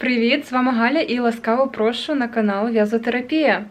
Привіт, з вами Галя і ласкаво прошу на канал В'язотерапія.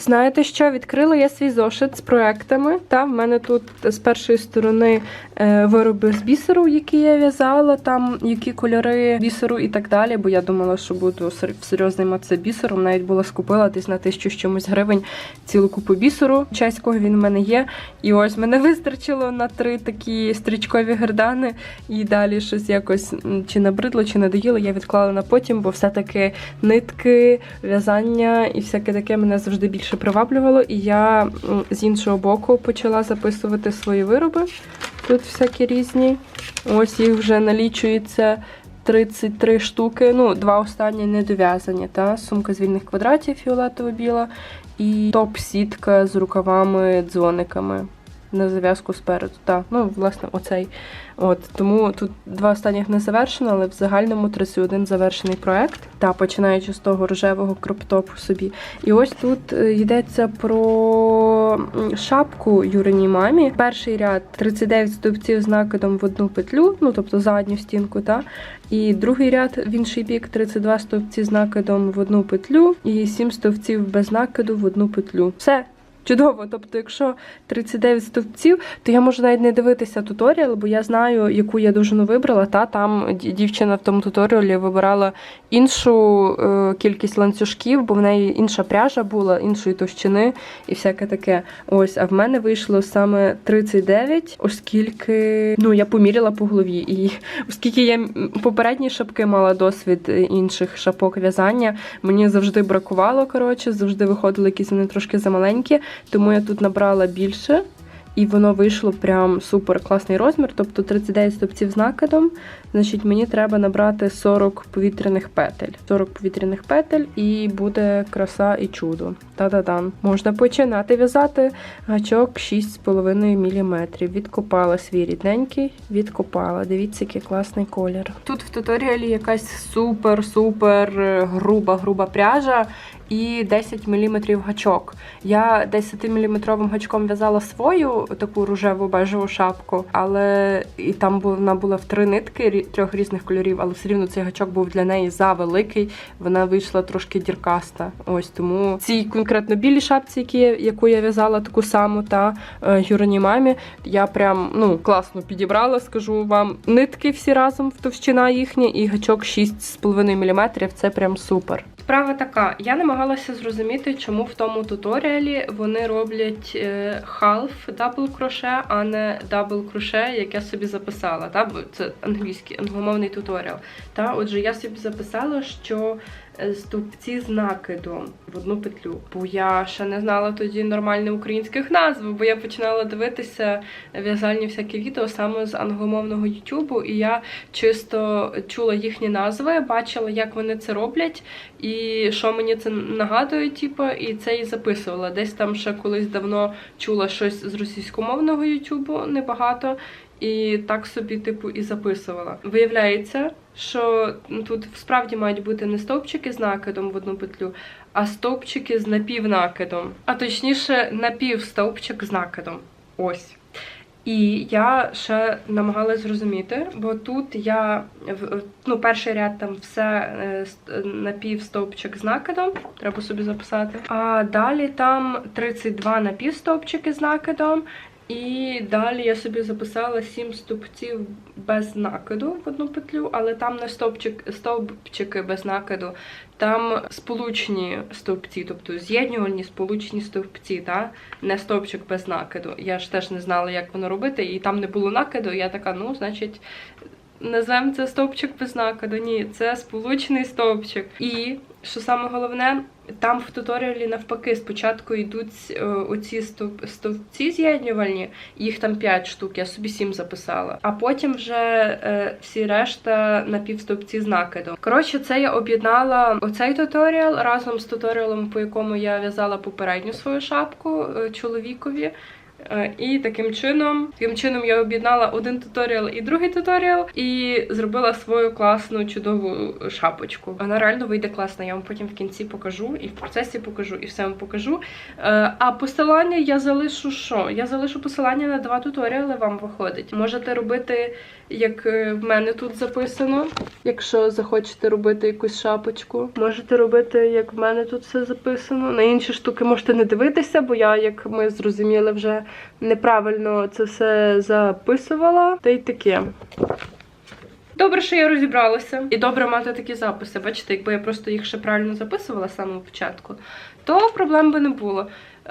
Знаєте що? Відкрила я свій зошит з проектами. Та в мене тут з першої сторони е, вироби з бісеру, які я в'язала, там які кольори бісеру і так далі. Бо я думала, що буду сер- всерйоз займатися бісером. Навіть була скупила десь на тисячу з чимось гривень цілу купу бісеру. Чеського він в мене є. І ось мене вистачило на три такі стрічкові гердани. І далі щось якось чи набридло, чи надоїло. Я відклала на потім, бо все-таки нитки, в'язання і всяке таке мене завжди більше приваблювало. І я з іншого боку почала записувати свої вироби. Тут всякі різні. Ось їх вже налічується 33 штуки. Ну, два останні недов'язані. Та? Сумка з вільних квадратів фіолетово-біла і топ-сітка з рукавами, дзвониками. На зав'язку спереду, так. Ну, власне, оцей. От тому тут два останніх не завершено, але в загальному 31 завершений проект. Та починаючи з того рожевого кроптопу собі. І ось тут е, йдеться про шапку Юриній мамі. Перший ряд 39 стовпців з накидом в одну петлю, ну тобто задню стінку, та і другий ряд в інший бік 32 стовпці з накидом в одну петлю, і 7 стовпців без накиду в одну петлю. Все. Чудово, тобто, якщо 39 стовпців, то я можу навіть не дивитися туторіал, бо я знаю, яку я довжину вибрала. Та там дівчина в тому туторіалі вибирала іншу е, кількість ланцюжків, бо в неї інша пряжа була, іншої товщини і всяке таке. Ось, а в мене вийшло саме 39, оскільки ну я поміряла по голові. І оскільки я попередні шапки мала досвід е, інших шапок в'язання, мені завжди бракувало, коротше, завжди виходили якісь вони трошки замаленькі, тому я тут набрала більше. І воно вийшло прям супер класний розмір, тобто 39 стопців з накидом. Значить, мені треба набрати 40 повітряних петель. 40 повітряних петель і буде краса і чудо. Та-да-дан. Можна починати в'язати гачок 6,5 мм. Відкопала свій рідненький, відкопала. Дивіться, який класний колір. Тут в туторіалі якась супер-супер е, груба, груба пряжа і 10 мм гачок. Я 10-мм гачком в'язала свою таку рожеву бежеву шапку, але і там вона була в три нитки трьох різних кольорів, але все рівно цей гачок був для неї завеликий. Вона вийшла трошки діркаста. Ось тому цій конкретно білій шапці, які яку я в'язала таку саму, та е, Юрині мамі, я прям ну класно підібрала. Скажу вам, нитки всі разом товщина їхня, і гачок 6,5 мм. Це прям супер. Справа така, я намагалася зрозуміти, чому в тому туторіалі вони роблять е, half дабл кроше, а не дабл кроше, як я собі записала. Та? Це англійський, англомовний туторіал. Та? Отже, я собі записала, що е, стовпці з накидом в одну петлю. Бо я ще не знала тоді нормальних українських назв, бо я починала дивитися в'язальні всякі відео саме з англомовного Ютубу, і я чисто чула їхні назви, бачила, як вони це роблять, і що мені це нагадує, типу, і це і записувала. Десь там ще колись давно чула щось з російськомовного Ютубу, небагато. І так собі, типу, і записувала. Виявляється, що тут справді мають бути не стовпчики з накидом в одну петлю, а стовпчики з напівнакидом. А точніше, напівстовпчик з накидом. Ось. І я ще намагалась зрозуміти, бо тут я ну, перший ряд там все е, напівстовпчик з накидом, треба собі записати. А далі там 32 напівстовпчики з накидом. І далі я собі записала 7 стовпців без накиду в одну петлю, але там не стовпчик, стовпчики без накиду, там сполучні стовпці, тобто з'єднювальні сполучні стовпці, та? не стовпчик без накиду. Я ж теж не знала, як воно робити, і там не було накиду. Я така, ну, значить, назвемо це стовпчик без накиду. Ні, це сполучний стовпчик. І що саме головне, там в туторіалі навпаки спочатку йдуть е, оці стовп, стовпці з'єднювальні, їх там 5 штук, я собі 7 записала. А потім вже е, всі решта напівстовпці з накидом. Коротше, це я об'єднала оцей туторіал разом з туторіалом, по якому я в'язала попередню свою шапку е, чоловікові. Е, І таким чином, таким чином я об'єднала один туторіал і другий туторіал, і зробила свою класну чудову шапочку. Вона реально вийде класно. Я вам потім в кінці покажу, і в процесі покажу, і все вам покажу. Е, А посилання я залишу що? Я залишу посилання на два туторіали. Вам виходить. Можете робити, як е, в мене тут записано. Якщо захочете робити якусь шапочку, можете робити, як в мене тут все записано. На інші штуки можете не дивитися, бо я, як ми зрозуміли, вже неправильно це все записувала. Та й таке. Добре, що я розібралася. І добре мати такі записи. Бачите, якби я просто їх ще правильно записувала з самого початку, то проблем би не було. Е,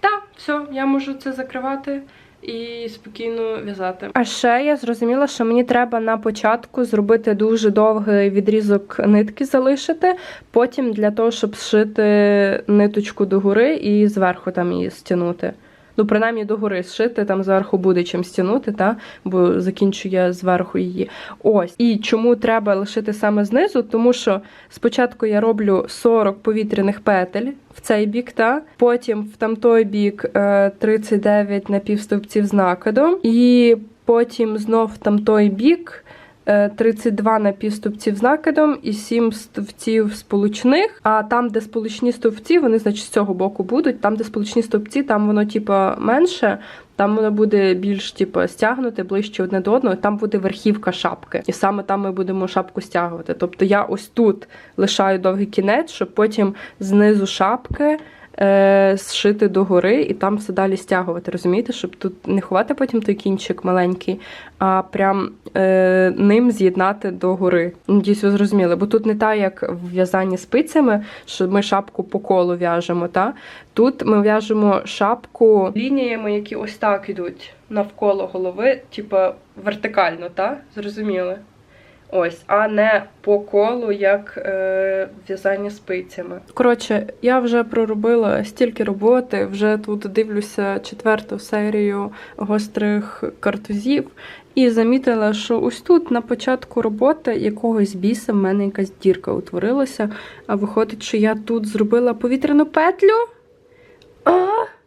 та, все, я можу це закривати. І спокійно в'язати. А ще я зрозуміла, що мені треба на початку зробити дуже довгий відрізок нитки залишити. Потім для того, щоб зшити ниточку догори і зверху там її стягнути. Ну, принаймні догори зшити, там зверху буде чим стягнути, та? бо закінчу я зверху її. Ось. І чому треба лишити саме знизу? Тому що спочатку я роблю 40 повітряних петель в цей бік, та? потім в там той бік е, 39 напівстовпців з накидом, і потім знов там той бік. Е, 32 напівстовпців з накидом і 7 стовпців сполучних. А там, де сполучні стовпці, вони, значить, з цього боку будуть. Там, де сполучні стовпці, там воно, типа, менше. Там воно буде більш типу, стягнуте ближче одне до одного, там буде верхівка шапки. І саме там ми будемо шапку стягувати. Тобто я ось тут лишаю довгий кінець, щоб потім знизу шапки е, зшити догори і там все далі стягувати. Розумієте, щоб тут не ховати потім той кінчик маленький, а прям е, ним з'єднати догори. Надіюсь, ви зрозуміли, бо тут не так, як в в'язанні спицями, що ми шапку по колу в'яжемо. Та? Тут ми в'яжемо шапку лініями, які ось так ідуть навколо голови, типу вертикально, та? Зрозуміли? Ось, а не по колу, як е, в'язання спицями. Коротше, я вже проробила стільки роботи, вже тут дивлюся четверту серію гострих картузів, і замітила, що ось тут на початку роботи якогось біса в мене якась дірка утворилася. А виходить, що я тут зробила повітряну петлю. А!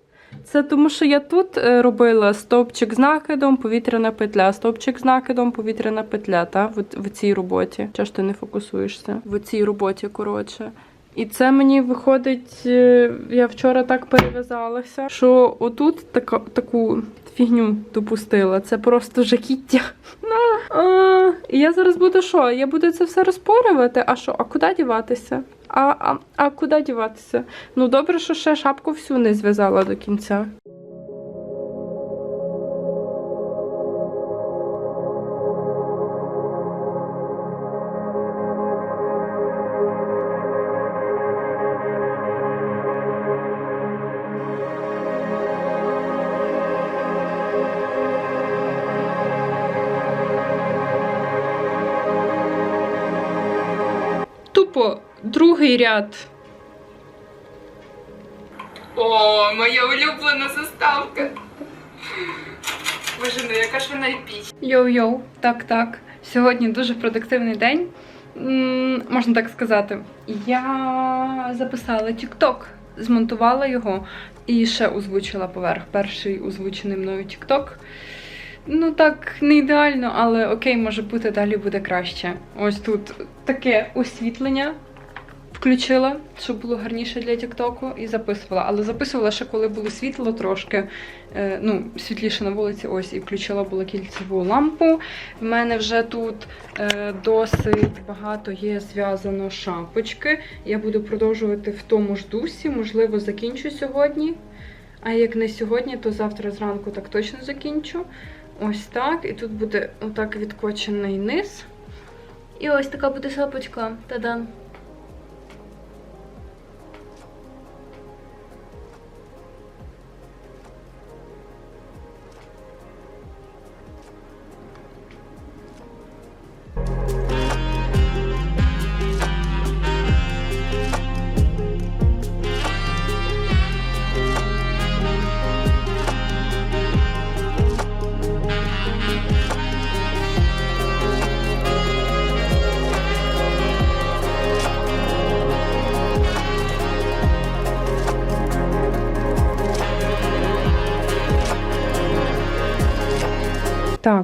Це тому, що я тут е, робила стовпчик з накидом, повітряна петля, стовпчик з накидом, повітряна петля, та? В, в цій роботі. Чого ж ти не фокусуєшся? В цій роботі, коротше. І це мені виходить, е, я вчора так перев'язалася, що отут така, таку фігню допустила. Це просто жахіття. І я зараз буду що? Я буду це все розпорювати. А що? А куди діватися? А, а, а куди діватися? Ну добре, що ще шапку всю не зв'язала до кінця. Другий ряд. О, моя улюблена заставка. Боже, ну яка ж вона епічна. Йоу-йоу, так, так. Сьогодні дуже продуктивний день. М, Можна так сказати. Я записала TikTok, змонтувала його і ще озвучила поверх. Перший озвучений мною TikTok. Ну так, не ідеально, але окей, може бути, далі буде краще. Ось тут таке освітлення включила, щоб було гарніше для Тіктоку, і записувала. Але записувала ще коли було світло трошки, е, ну, світліше на вулиці, ось, і включила була кільцеву лампу. В мене вже тут е, досить багато є зв'язано шапочки. Я буду продовжувати в тому ж дусі, можливо, закінчу сьогодні. А як не сьогодні, то завтра зранку так точно закінчу. Ось так. І тут буде отак відкочений низ. І ось така буде шапочка. Та-дам!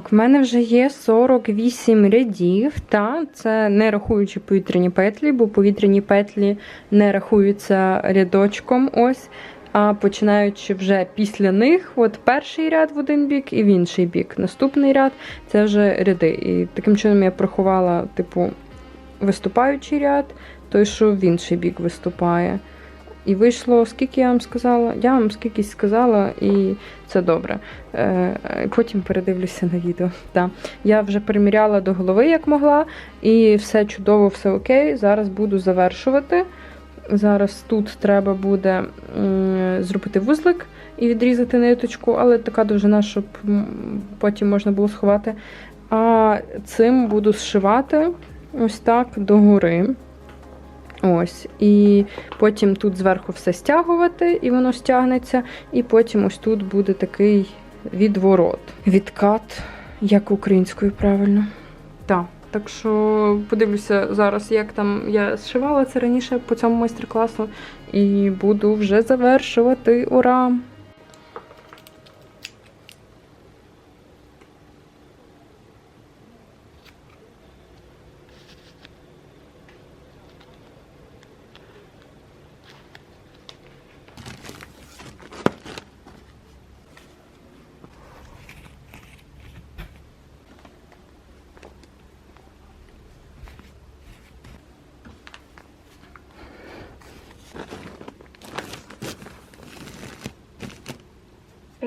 Так, в мене вже є 48 рядів, та це не рахуючи повітряні петлі, бо повітряні петлі не рахуються рядочком. Ось. А починаючи вже після них, от перший ряд в один бік і в інший бік. Наступний ряд це вже ряди. І таким чином я проховала, типу, виступаючий ряд, той, що в інший бік виступає. І вийшло, скільки я вам сказала? Я вам скільки сказала, і це добре. Е, потім передивлюся на відео. Да. Я вже приміряла до голови, як могла, і все чудово, все окей. Зараз буду завершувати. Зараз тут треба буде зробити вузлик і відрізати ниточку, але така довжина, щоб потім можна було сховати. А цим буду зшивати ось так догори. Ось. І потім тут зверху все стягувати, і воно стягнеться. І потім ось тут буде такий відворот. Відкат, як українською правильно. Так. Так що подивлюся зараз, як там я зшивала це раніше по цьому майстер-класу. І буду вже завершувати. Ура!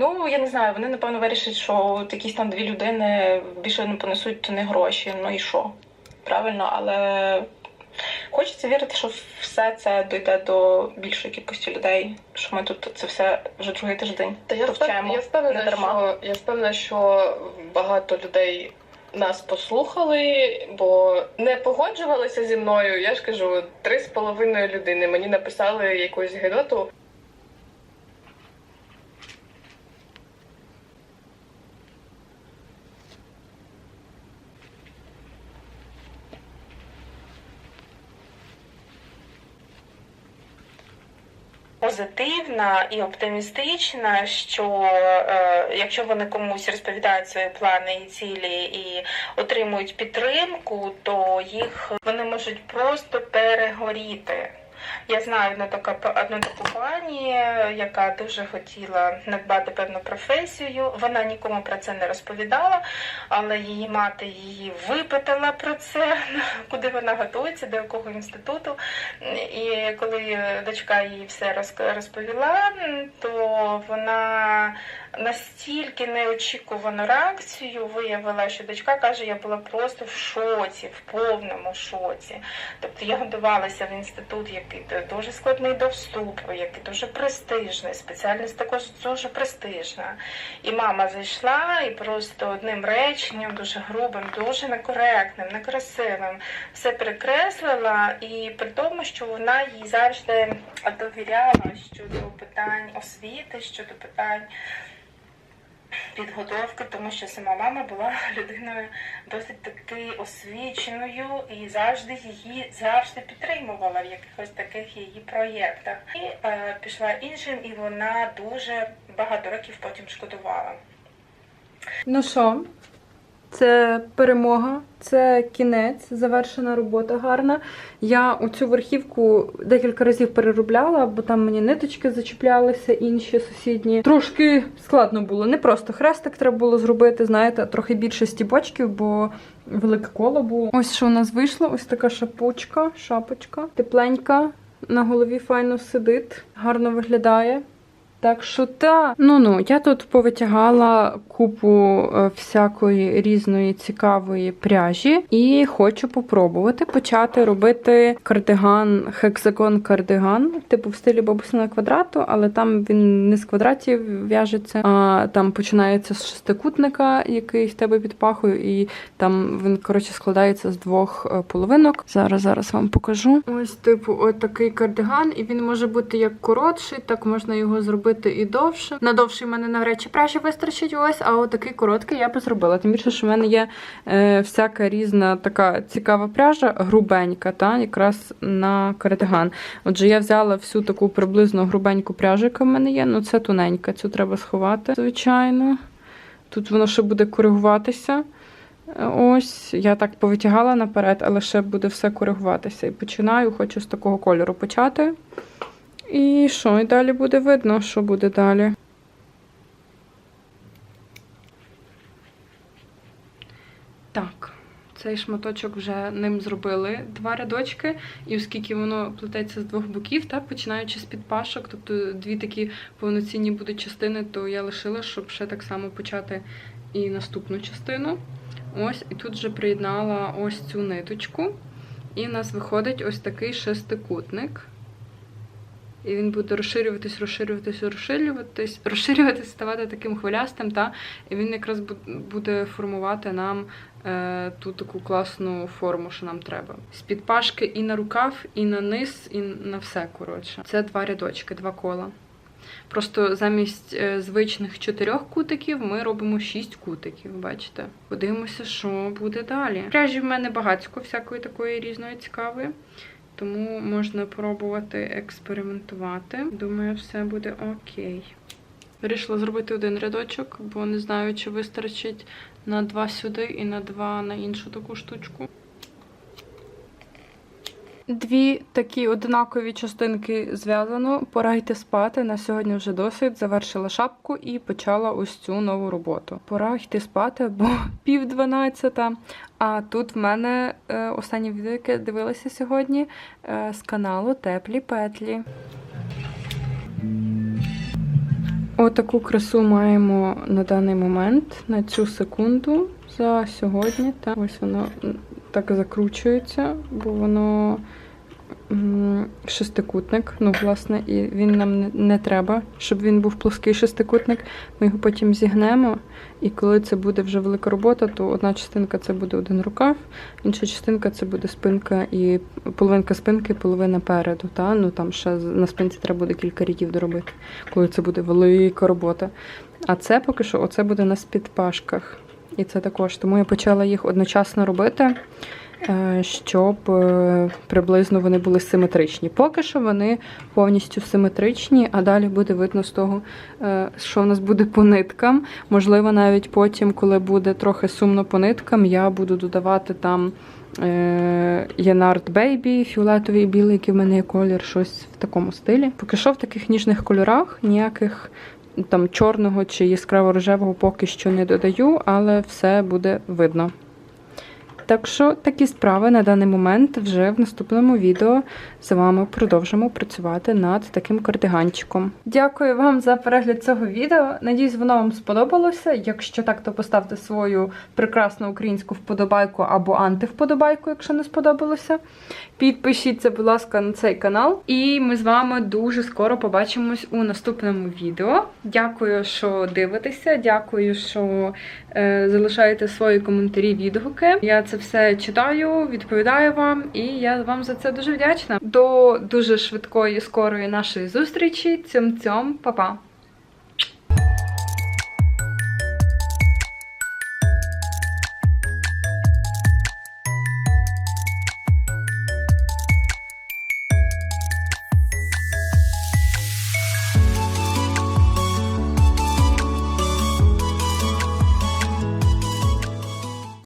Ну, я не знаю, вони напевно вирішать, що якісь там дві людини більше не понесуть то не гроші. Ну і що? Правильно, але хочеться вірити, що все це дійде до більшої кількості людей, що ми тут це все вже другий тиждень Та я, впев... товчаємо. я впевнена, не що я впевнена, що багато людей нас послухали, бо не погоджувалися зі мною. Я ж кажу, три з половиною людини мені написали якусь гидоту. Позитивна і оптимістична, що е, якщо вони комусь розповідають свої плани і цілі і отримують підтримку, то їх вони можуть просто перегоріти. Я знаю одну таку, одну таку пані, яка дуже хотіла надбати певну професію. Вона нікому про це не розповідала, але її мати її випитала про це, куди вона готується, до якого інституту. І коли дочка їй все розповіла, то вона настільки неочікувану реакцію виявила, що дочка каже, я була просто в шоці, в повному шоці. Тобто я готувалася в інститут, який дуже складний до вступу, який дуже престижний, спеціальність також дуже престижна. І мама зайшла і просто одним реченням, дуже грубим, дуже некоректним, некрасивим, все перекреслила, і при тому, що вона їй завжди довіряла щодо питань освіти, щодо питань. Підготовки, тому що сама мама була людиною досить таки освіченою і завжди її завжди підтримувала в якихось таких її проєктах. І е, пішла іншим, і вона дуже багато років потім шкодувала. Ну що, це перемога, це кінець, завершена робота гарна. Я оцю верхівку декілька разів переробляла, бо там мені ниточки зачіплялися, інші сусідні. Трошки складно було. Не просто хрестик треба було зробити, знаєте, трохи більше стібочків, бо велике коло було. Ось що у нас вийшло: ось така шапочка, шапочка, тепленька. На голові файно сидить, гарно виглядає. Так що та, ну ну, я тут повитягала купу е, всякої різної цікавої пряжі і хочу попробувати почати робити кардиган, хексагон кардиган, типу в стилі бабусиного квадрату, але там він не з квадратів в'яжеться, а там починається з шестикутника, який в тебе під пахою, і там він коротше складається з двох е, половинок. Зараз зараз вам покажу. Ось, типу, от такий кардиган, і він може бути як коротший, так можна його зробити і довше. На довший мене навряд чи пряжі вистачить ось, а от такий короткий я би зробила. Тим більше, що в мене є е, всяка різна така цікава пряжа, грубенька, та якраз на кардиган. Отже, я взяла всю таку приблизно грубеньку пряжу, яка в мене є. Ну це тоненька, цю треба сховати, звичайно. Тут воно ще буде коригуватися. Ось, я так повитягала наперед, але ще буде все коригуватися. І починаю, хочу з такого кольору почати. І що? І далі буде видно, що буде далі. Так, цей шматочок вже ним зробили два рядочки, і оскільки воно плететься з двох боків, та починаючи з підпашок, тобто дві такі повноцінні будуть частини, то я лишила, щоб ще так само почати і наступну частину. Ось, і тут вже приєднала ось цю ниточку. І в нас виходить ось такий шестикутник. І він буде розширюватись, розширюватись, розширюватись, розширюватись, ставати таким хвилястим, та і він якраз буде формувати нам е, ту таку класну форму, що нам треба. З підпашки і на рукав, і на низ, і на все. Коротше. Це два рядочки, два кола. Просто замість е, звичних чотирьох кутиків ми робимо шість кутиків, бачите? Подивимося, що буде далі. Пряжі в мене багатько всякої такої різної цікавої. Тому можна пробувати експериментувати. Думаю, все буде окей. Вирішила зробити один рядочок, бо не знаю, чи вистачить на два сюди і на два на іншу таку штучку. Дві такі однакові частинки зв'язано. Пора йти спати. На сьогодні вже досить. Завершила шапку і почала ось цю нову роботу. Пора йти спати, бо пів дванадцята. А тут в мене е, останнє відео, яке дивилася сьогодні е, з каналу Теплі Петлі. Отаку красу маємо на даний момент, на цю секунду за сьогодні. Та ось воно так закручується, бо воно шестикутник. Ну, власне, і він нам не, треба, щоб він був плоский шестикутник. Ми його потім зігнемо. І коли це буде вже велика робота, то одна частинка це буде один рукав, інша частинка це буде спинка і половинка спинки, половина переду. Та? Ну там ще на спинці треба буде кілька рядів доробити, коли це буде велика робота. А це поки що оце буде на спідпашках. І це також. Тому я почала їх одночасно робити, щоб е, приблизно вони були симетричні. Поки що вони повністю симетричні, а далі буде видно з того, е, що в нас буде по ниткам. Можливо, навіть потім, коли буде трохи сумно по ниткам, я буду додавати там е, Янард Бейбі, фіолетовий білий, який в мене є колір, щось в такому стилі. Поки що в таких ніжних кольорах ніяких там чорного чи яскраво рожевого поки що не додаю, але все буде видно. Так що такі справи на даний момент вже в наступному відео з вами продовжимо працювати над таким кардиганчиком. Дякую вам за перегляд цього відео. Надіюсь, воно вам сподобалося. Якщо так, то поставте свою прекрасну українську вподобайку або антивподобайку, якщо не сподобалося. Підпишіться, будь ласка, на цей канал. І ми з вами дуже скоро побачимось у наступному відео. Дякую, що дивитеся. Дякую, що е, залишаєте свої коментарі, відгуки. Я це все читаю, відповідаю вам, і я вам за це дуже вдячна. До дуже швидкої, скорої нашої зустрічі. Цьом-цьом, па-па!